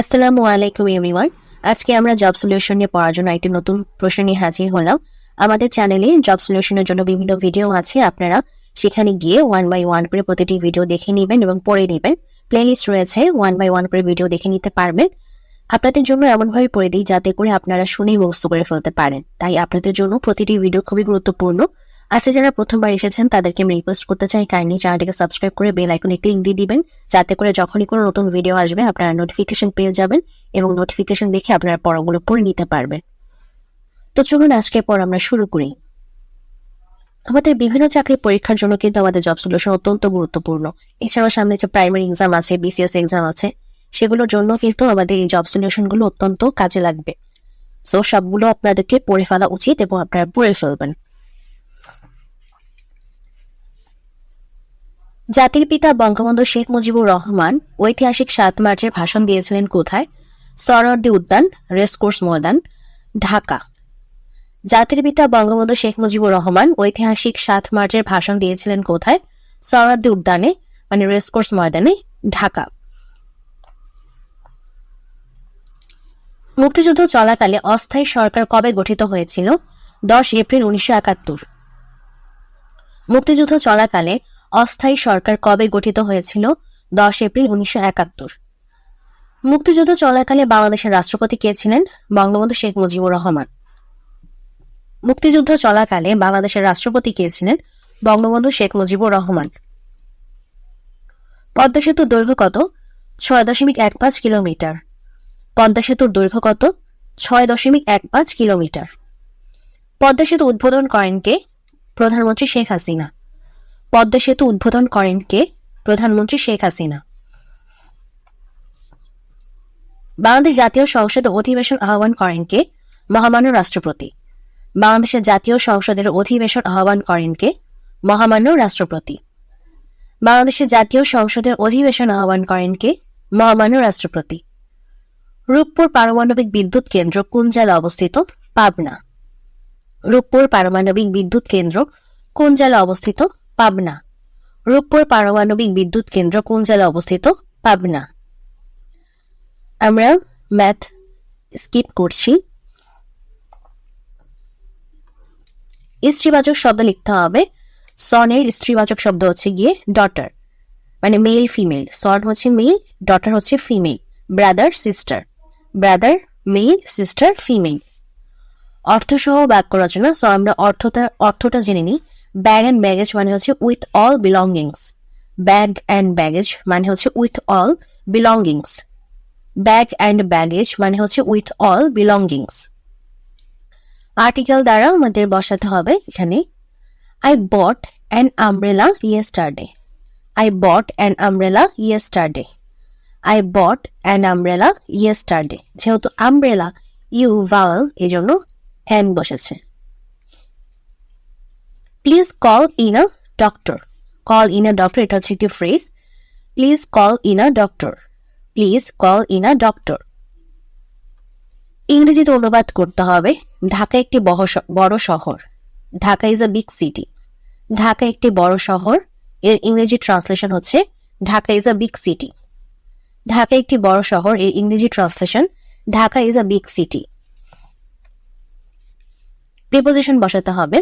আসসালামু আলাইকুম এভরিওয়ান আজকে আমরা জব সলিউশন নিয়ে পড়ার জন্য একটি নতুন প্রশ্ন নিয়ে হাজির হলাম। আমাদের চ্যানেলে জব সলিউশনের জন্য বিভিন্ন ভিডিও আছে, আপনারা সেখানে গিয়ে ওয়ান বাই ওয়ান করে প্রতিটি ভিডিও দেখে নেবেন এবং পড়ে নেবেন। প্লেলিস্ট রয়েছে ওয়ান বাই ওয়ান করে ভিডিও দেখে নিতে পারবেন। আপনাদের জন্য এমনভাবে পড়ে দিই যাতে করে আপনারা শুনেই মুখস্থ করে ফেলতে পারেন। তাই আপনাদের জন্য প্রতিটি ভিডিও খুবই গুরুত্বপূর্ণ। আচ্ছা যারা প্রথমবার এসেছেন, তাদেরকে আমি রিকোয়েস্ট করতে চাই কাইন্ডলি চ্যানেলটিকে সাবস্ক্রাইব করে বেল আইকনে ক্লিক দিয়ে দিবেন, যাতে করে যখনই কোনো নতুন ভিডিও আসবে, আপনারা নোটিফিকেশন পেয়ে যাবেন এবং নোটিফিকেশন দেখে আপনারা পড়াগুলো পড়ে নিতে পারবেন। তো চলুন আজকে পর আমরা শুরু করি। আমাদের বিভিন্ন চাকরির পরীক্ষার জন্য কিন্তু আমাদের জব সলিউশন অত্যন্ত গুরুত্বপূর্ণ। এছাড়াও সামনে যে প্রাইমারি এক্সাম আছে বিসিএস এক্সাম আছে, সেগুলোর জন্য কিন্তু আমাদের এই জব সলিউশনগুলো অত্যন্ত কাজে লাগবে। সো সবগুলো আপনাদেরকে পড়ে ফেলা উচিত এবং আপনারা পড়ে ফেলবেন। জাতির পিতা বঙ্গবন্ধু শেখ মুজিবুর রহমান ঐতিহাসিক সাত মার্চের ভাষণ দিয়েছিলেন কোথায়? সরওয়ার্দী উদ্যান রেসকোর্স ময়দান, ঢাকা। জাতির পিতা বঙ্গবন্ধু শেখ মুজিবুর রহমান ঐতিহাসিক সাত মার্চের ভাষণ দিয়েছিলেন কোথায়? সরওয়ার্দী উদ্যানে মানে রেসকোর্স ময়দানে, ঢাকা। মুক্তিযুদ্ধ চলাকালে অস্থায়ী সরকার কবে গঠিত হয়েছিল? দশ এপ্রিল উনিশশো একাত্তর। মুক্তিযুদ্ধ চলাকালে অস্থায়ী সরকার কবে গঠিত হয়েছিল? দশ এপ্রিল উনিশশো একাত্তর। মুক্তিযুদ্ধ চলাকালে বাংলাদেশের রাষ্ট্রপতি কে ছিলেন? বঙ্গবন্ধু শেখ মুজিবুর রহমান। মুক্তিযুদ্ধ চলাকালে বাংলাদেশের রাষ্ট্রপতি কে ছিলেন? বঙ্গবন্ধু শেখ মুজিবুর রহমান। পদ্মা সেতুর দৈর্ঘ্য কত? ছয় দশমিক এক পাঁচ কিলোমিটার। পদ্মা সেতুর দৈর্ঘ্য কত? ছয় দশমিক এক পাঁচ কিলোমিটার। পদ্মা সেতু উদ্বোধন করেন কে? প্রধানমন্ত্রী শেখ হাসিনা। পদ্মা সেতু উদ্বোধন করেন কে? প্রধানমন্ত্রী শেখ হাসিনা। বাংলাদেশ জাতীয় সংসদ অধিবেশন আহ্বান করেন কে? মহামান্য রাষ্ট্রপতি। বাংলাদেশের জাতীয় সংসদের অধিবেশন আহ্বান করেন কে? মহামান্য রাষ্ট্রপতি। বাংলাদেশের জাতীয় সংসদের অধিবেশন আহ্বান করেন কে? মহামান্য রাষ্ট্রপতি। রূপপুর পারমাণবিক বিদ্যুৎ কেন্দ্র কোন জেলা অবস্থিত? পাবনা। রূপপুর পারমাণবিক বিদ্যুৎ কেন্দ্র, কোন জেলা অবস্থিত? পাবনা। রূপপুর পারমাণবিক বিদ্যুৎ কেন্দ্র, কোন জেলা অবস্থিত? পাবনা। আমরা ম্যাথ স্কিপ করছি। স্ত্রীবাচক শব্দ লিখতে হবে। সনের স্ত্রীবাচক শব্দ হচ্ছে গিয়ে ডটার মানে মেল ফিমেল সন হচ্ছে মেল ডটার হচ্ছে female brother sister brother male sister female অর্থসহ বাক্য রচনা সো আমরা অর্থটা অর্থটা জেনে নিই। ব্যাগ অ্যান্ড ব্যাগেজ মানে হচ্ছে with all belongings bag and baggage মানে হচ্ছে with all belongings bag and baggage মানে হচ্ছে উইথ অল বিলঙ্গিংস আর্টিকেল দ্বারা আমাদের বসাতে হবে এখানে। I bought an umbrella yesterday I bought an umbrella yesterday I bought an umbrella yesterday যেহেতু আমব্রেলা ইউ ভাওয়াল এই জন্য অ্যান বসেছে। Please call in a doctor call in a doctor এটা হচ্ছে একটি phrase please call in a doctor please call in a doctor ইংরেজিতে অনুবাদ করতে হবে, ঢাকা একটি বড় শহর। Dhaka is a big city Dhaka একটি বড় শহর, এর ইংরেজি ট্রান্সলেশন হচ্ছে, Dhaka is a big city Dhaka একটি বড় শহর, এর ইংরেজি translation Dhaka is a big city preposition বসাতে হবে।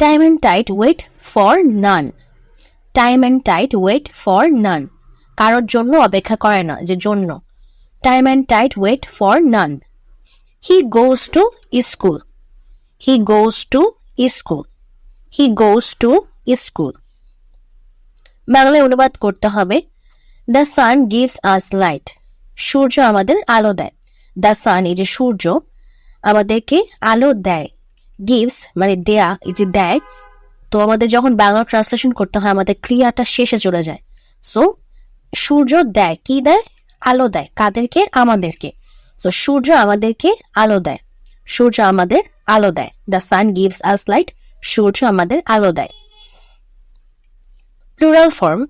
Time and tide wait for none time and tide wait for none কারোর জন্য অপেক্ষা করে না, যে জন্য। Time and tide wait for none he goes to school he goes to school he goes to school বাংলায় অনুবাদ করতে হবে। The sun gives us light সূর্য আমাদের আলো দেয়। দ্য সান এই যে সূর্য আমাদেরকে আলো দেয় গিভস মানে দেয়া, এই যে দেয়, তো আমাদের যখন বাংলা ট্রান্সলেশন করতে হয়, আমাদের ক্রিয়াটা শেষে চলে যায়। সো সূর্য দেয়, কি দেয়? আলো দেয়, কাদেরকে? আমাদেরকে। তো সূর্য আমাদেরকে আলো দেয়, সূর্য আমাদের আলো দেয়। The sun gives us light সূর্য আমাদের আলো দেয়। প্লুরাল ফর্ম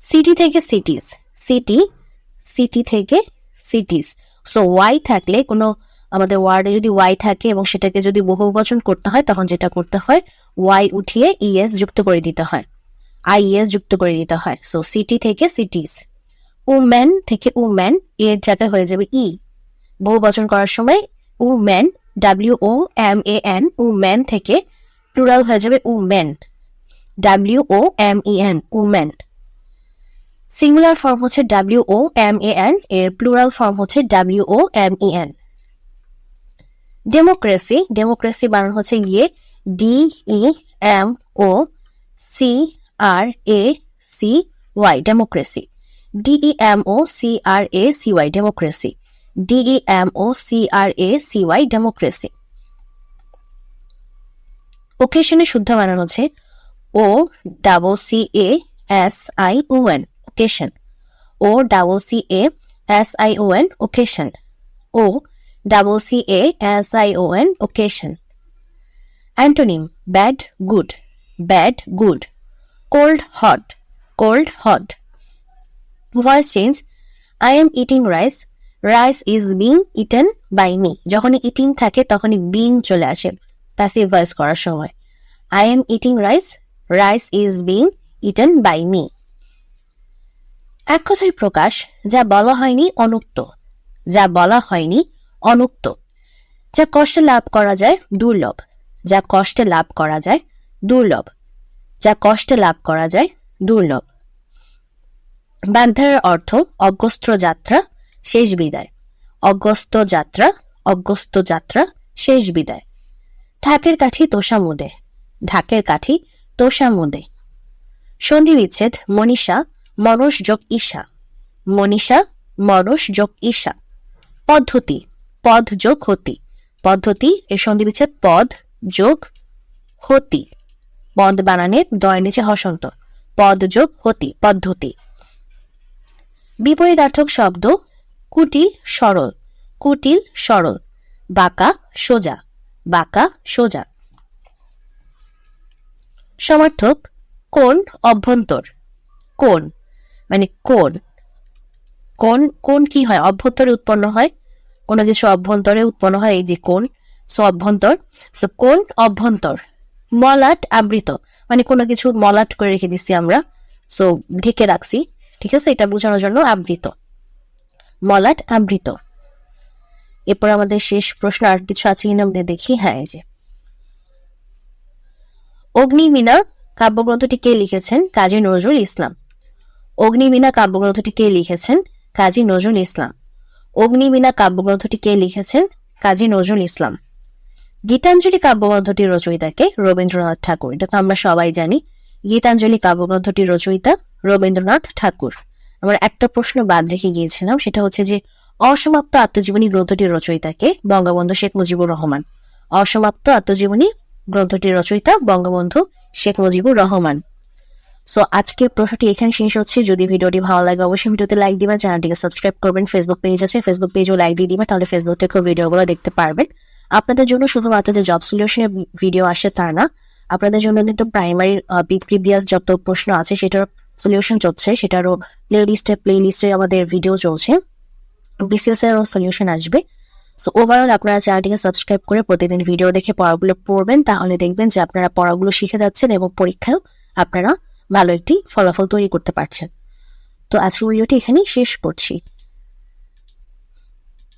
সিটি থেকে সিটিস সিটি সিটি থেকে সিটিস সো ওয়াই থাকলে কোনো আমাদের ওয়ার্ডে যদি ওয়াই থাকে এবং সেটাকে যদি বহু বচন করতে হয়, তখন যেটা করতে হয় ওয়াই উঠিয়ে ইএস যুক্ত করে দিতে হয়। আই আইএস যুক্ত করে দিতে হয়। সো সিটি থেকে সিটিস উম্যান থেকে উম্যান, এর জায়গায় হয়ে যাবে ই বহু বচন করার সময় woman W O M A N woman থেকে প্লুরাল হয়ে যাবে women. W O M E N women. Singular form হচ্ছে W O M A N এর প্লুরাল ফর্ম হচ্ছে W O M E N democracy democracy বানান হচ্ছে গিয়ে D E M O C R A C Y democracy D E M O C R A C Y democracy D E M O C R A C Y democracy ওকেশনে শুদ্ধ বানান হচ্ছে O double C A S I O N occasion O double C A S I O N occasion O double C A S I O N occasion antonym bad good bad good cold hot cold hot voice change I am eating rice rice is being eaten by me যখনই eating থাকে, তখনই being চলে আসে passive voice করার সময়। I am eating rice rice is being eaten by me এক কথায় প্রকাশ, যা বলা হয়নি অনুক্ত। যা বলা হয়নি অনুক্ত, যা কষ্টে লাভ করা যায় দুর্লভ, যা কষ্টে লাভ করা যায় দুর্লভ, যা কষ্টে লাভ করা যায় দুর্লভ। বাগধারার অর্থ অগ্রস্ত যাত্রা, শেষ বিদায়। অগ্রস্ত যাত্রা অগ্রস্ত যাত্রা, শেষ বিদায়। ঢাকের কাঠি তোষা মুদে, ঢাকের কাঠি তোষা মুদে। সন্ধি বিচ্ছেদ, মনীষা মনস যোগ ঈশা। মনীষা মনস যোগ ঈশা। পদ্ধতি পদ যোগ হতি। পদ্ধতি এর সন্ধি বিচ্ছেদ পদ যোগ হতি। পদ বানানে দয় নিচে হসন্ত। পদ যোগ হতি, পদ্ধতি। বিপরীতার্থক শব্দ কুটিল সরল। কুটিল সরল। বাঁকা সোজা। বাঁকা সোজা। সমার্থক কোন অভ্যন্তর। কোন মানে কোন কোন কোন কি হয়? অভ্যন্তরে উৎপন্ন হয় কোনো কিছু অভ্যন্তরে উৎপন্ন হয়, এই যে কোন সো অভ্যন্তর সো কোন অভ্যন্তর, মলাট আবৃত মানে কোনো কিছু মলাট করে রেখে দিচ্ছি আমরা, সো ঢেকে রাখছি, ঠিক আছে? এটা বোঝানোর জন্য আবৃত, মলাট আবৃত। এরপর আমাদের শেষ প্রশ্ন, আর কিছু আছে কিনা আমাদের দেখি? হ্যাঁ এই যে। অগ্নিমীনা কাব্যগ্রন্থটি কে লিখেছেন? কাজী নজরুল ইসলাম। অগ্নিমীনা কাব্যগ্রন্থটি কে লিখেছেন? কাজী নজরুল ইসলাম। অগ্নিমীনা কাব্যগ্রন্থটি কে লিখেছেন কাজী নজরুল ইসলাম। গীতাঞ্জলি কাব্যগ্রন্থটির রচয়িতাকে রবীন্দ্রনাথ ঠাকুর। এটা তো আমরা সবাই জানি, গীতাঞ্জলি কাব্যগ্রন্থটির রচয়িতা রবীন্দ্রনাথ ঠাকুর। আমরা একটা প্রশ্ন বাদ রেখে গিয়েছিলাম, সেটা হচ্ছে যে, অসমাপ্ত আত্মজীবনী গ্রন্থটির রচয়িতাকে বঙ্গবন্ধু শেখ মুজিবুর রহমান। অসমাপ্ত আত্মজীবনী গ্রন্থটির রচয়িতা বঙ্গবন্ধু শেখ মুজিবুর রহমান। সো আজকের প্রশ্নটি এখানে শেষ হচ্ছে। যদি ভিডিওটি ভালো লাগে, অবশ্যই ভিডিওতে লাইক দিবেন চ্যানেলটিকে সাবস্ক্রাইব করবেন। ফেসবুক পেজ আছে। ফেসবুক পেজও লাইক দিয়ে দিবেন তাহলে ফেসবুক থেকেও ভিডিওগুলো দেখতে পারবেন। আপনাদের জন্য শুধুমাত্র যে জব সলিউশনের ভিডিও আসে তা না, আপনাদের জন্য কিন্তু প্রাইমারি প্রিভিয়াস যত প্রশ্ন আছে সেটার সলিউশন চলছে। সেটারও প্লে লিস্টে প্লে লিস্টে আমাদের ভিডিও চলছে। বিসিএস এরও সলিউশন আসবে। সো ওভারঅল আপনারা চ্যানেলটিকে সাবস্ক্রাইব করে প্রতিদিন ভিডিও দেখে পড়াগুলো পড়বেন। তাহলে দেখবেন যে আপনারা পড়াগুলো শিখে যাচ্ছেন এবং পরীক্ষায় আপনারা ভালো একটি ফলাফল তৈরি করতে পারছেন। তো আজকের ভিডিওটি এখানেই শেষ করছি।